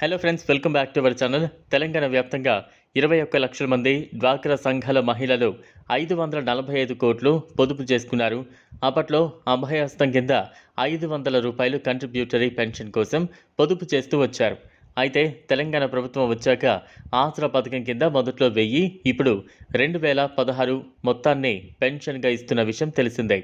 Hello friends welcome back to our channel Telangana వ్యాప్తంగా ఇరవై ఒక్క లక్షల మంది డ్వాక్రా సంఘాల మహిళలు ఐదు వందల నలభై ఐదు కోట్లు పొదుపు చేసుకున్నారు. అప్పట్లో అభయహస్తం కింద ఐదు వందల రూపాయలు కంట్రిబ్యూటరీ పెన్షన్ కోసం పొదుపు చేస్తూ వచ్చారు. అయితే తెలంగాణ ప్రభుత్వం వచ్చాక ఆసరా పథకం కింద మొదట్లో వెయ్యి ఇప్పుడు రెండు వేల పదహారు మొత్తాన్ని పెన్షన్గా ఇస్తున్న విషయం తెలిసిందే.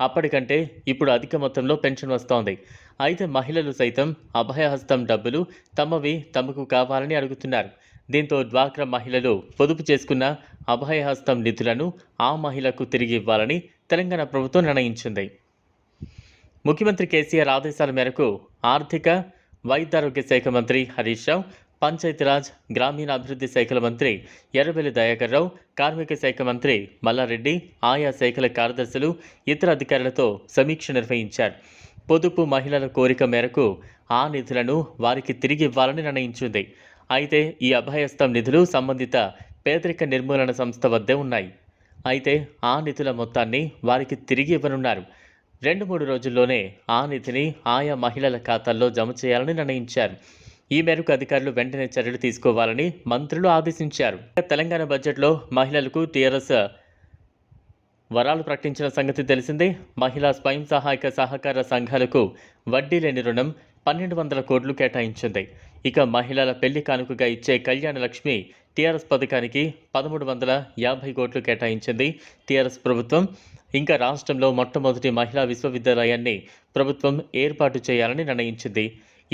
అప్పటికంటే ఇప్పుడు అధిక మొత్తంలో పెన్షన్ వస్తోంది. అయితే మహిళలు సైతం అభయహస్తం డబ్బులు తమవి తమకు కావాలని అడుగుతున్నారు. దీంతో డ్వాక్రా మహిళలు పొదుపు చేసుకున్న అభయహస్తం నిధులను ఆ మహిళకు తిరిగి ఇవ్వాలని తెలంగాణ ప్రభుత్వం నిర్ణయించింది. ముఖ్యమంత్రి కేసీఆర్ ఆదేశాల మేరకు ఆర్థిక వైద్యారోగ్య శాఖ మంత్రి హరీష్ రావు పంచాయతీరాజ్ గ్రామీణాభివృద్ధి శాఖల మంత్రి ఎర్రబెల్లి దయాకర్ రావు కార్మిక శాఖ మంత్రి మల్లారెడ్డి ఆయా శాఖల కార్యదర్శులు ఇతర అధికారులతో సమీక్ష నిర్వహించారు. పొదుపు మహిళల కోరిక మేరకు ఆ నిధులను వారికి తిరిగి ఇవ్వాలని నిర్ణయించింది. అయితే ఈ అభయస్థం నిధులు సంబంధిత పేదరిక నిర్మూలన సంస్థ వద్దే ఉన్నాయి. అయితే ఆ నిధుల మొత్తాన్ని వారికి తిరిగి ఇవ్వనున్నారు. రెండు మూడు రోజుల్లోనే ఆ నిధిని ఆయా మహిళల ఖాతాల్లో జమ చేయాలని నిర్ణయించారు. ఈ మేరకు అధికారులు వెంటనే చర్యలు తీసుకోవాలని మంత్రులు ఆదేశించారు. తెలంగాణ బడ్జెట్లో మహిళలకు టీఆర్ఎస్ వరాలు ప్రకటించిన సంగతి తెలిసిందే. మహిళా స్వయం సహాయక సహకార సంఘాలకు వడ్డీ లేని రుణం పన్నెండు వందల కోట్లు కేటాయించింది. ఇక మహిళల పెళ్ళి కానుకగా ఇచ్చే కళ్యాణ లక్ష్మి టీఆర్ఎస్ పథకానికి పదమూడు వందల యాభై కోట్లు కేటాయించింది టీఆర్ఎస్ ప్రభుత్వం. ఇంకా రాష్ట్రంలో మొట్టమొదటి మహిళా విశ్వవిద్యాలయాన్ని ప్రభుత్వం ఏర్పాటు చేయాలని నిర్ణయించింది.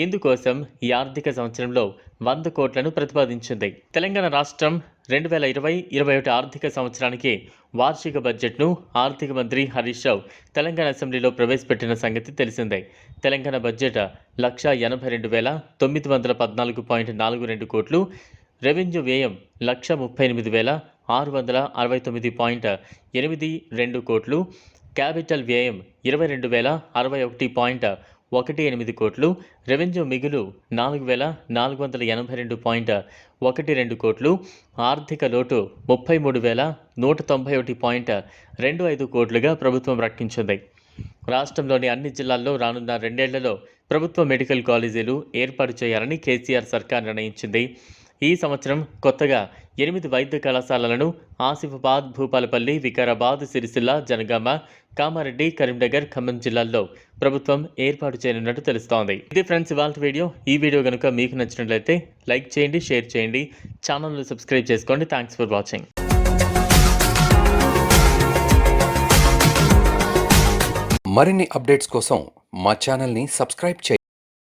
ఇందుకోసం ఈ ఆర్థిక సంవత్సరంలో వంద కోట్లను ప్రతిపాదించింది. తెలంగాణ రాష్ట్రం రెండు వేల ఇరవై ఇరవై ఒకటి ఆర్థిక సంవత్సరానికి వార్షిక బడ్జెట్ను ఆర్థిక మంత్రి హరీష్ రావు తెలంగాణ అసెంబ్లీలో ప్రవేశపెట్టిన సంగతి తెలిసిందే. తెలంగాణ బడ్జెట్ లక్ష ఎనభై రెండు వేల తొమ్మిది వందల పద్నాలుగు పాయింట్ నాలుగు రెండు కోట్లు రెవెన్యూ వ్యయం లక్ష ముప్పై ఎనిమిది వేల ఆరు వందల అరవై తొమ్మిది పాయింట్ ఎనిమిది రెండు కోట్లు క్యాపిటల్ వ్యయం ఇరవై రెండు వేల అరవై ఒకటి పాయింట్ ఒకటి ఎనిమిది కోట్లు రెవెన్యూ మిగులు నాలుగు వేల నాలుగు వందల ఎనభై రెండు పాయింట్ ఒకటి రెండు కోట్లు ఆర్థిక లోటు ముప్పై మూడు వేల నూట తొంభై ఒకటి పాయింట్ రెండు ఐదు కోట్లుగా ప్రభుత్వం ప్రకటించింది రాష్ట్రంలోని అన్ని జిల్లాల్లో రానున్న రెండేళ్ళలో ప్రభుత్వ మెడికల్ కాలేజీలు ఏర్పాటు చేయాలని కేసీఆర్ సర్కార్ నిర్ణయించింది. ఈ సంవత్సరం కొత్తగా ఎనిమిది వైద్య కళాశాలలను ఆసిఫాబాద్ భూపాలపల్లి వికారాబాద్ సిరిసిల్ల జనగామ కామారెడ్డి కరీంనగర్ ఖమ్మం జిల్లాల్లో ప్రభుత్వం ఏర్పాటు చేయనున్నట్టు తెలుస్తోంది. ఇది ఫ్రెండ్స్ ఇవాళ వీడియో. ఈ వీడియో కనుక మీకు నచ్చినట్లయితే లైక్ చేయండి షేర్ చేయండి. ఛానల్ను సబ్స్క్రైబ్ చేసుకోండి. Thanks for watching. మరిన్ని అప్డేట్స్ కోసం మా ఛానల్ని సబ్స్క్రైబ్ చేయండి.